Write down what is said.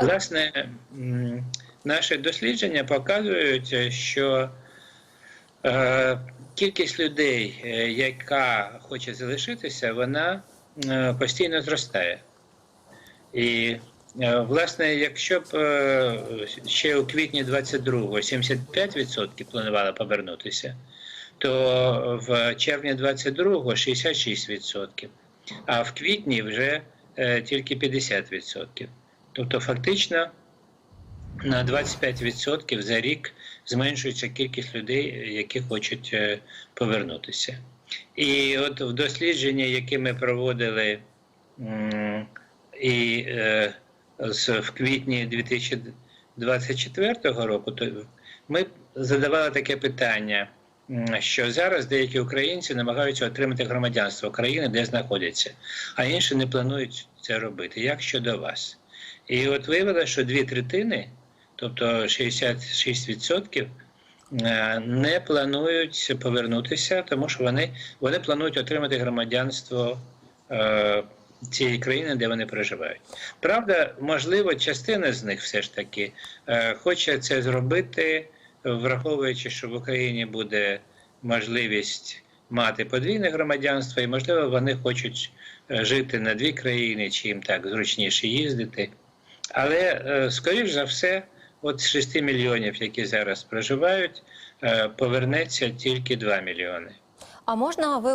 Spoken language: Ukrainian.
Власне, наші дослідження показують, що е, кількість людей, е, яка хоче залишитися, вона е, постійно зростає. І, власне, якщо б ще у квітні 22-го 75% планували повернутися, то в червні 22-го 66%, а в квітні вже тільки 50%. Тобто, фактично на 25% за рік зменшується кількість людей, які хочуть е, повернутися. І от в дослідженні, які ми проводили і е, в квітні 2024 року, то ми задавали таке питання, що зараз деякі українці намагаються отримати громадянство країни, де знаходяться, а інші не планують це робити. Як щодо вас? І от виявилося, що дві третини, тобто 66%, е, не планують повернутися, тому що вони, вони планують отримати громадянство е, цієї країни, де вони проживають. Правда, можливо, частина з них все ж таки е, хоче це зробити, враховуючи, що в Україні буде можливість мати подвійне громадянство, і можливо вони хочуть е, жити на дві країни, чи їм так зручніше їздити. Але, е, скоріш за все, от з 6 мільйонів, які зараз проживають, е, повернеться тільки 2 мільйони. А можна ви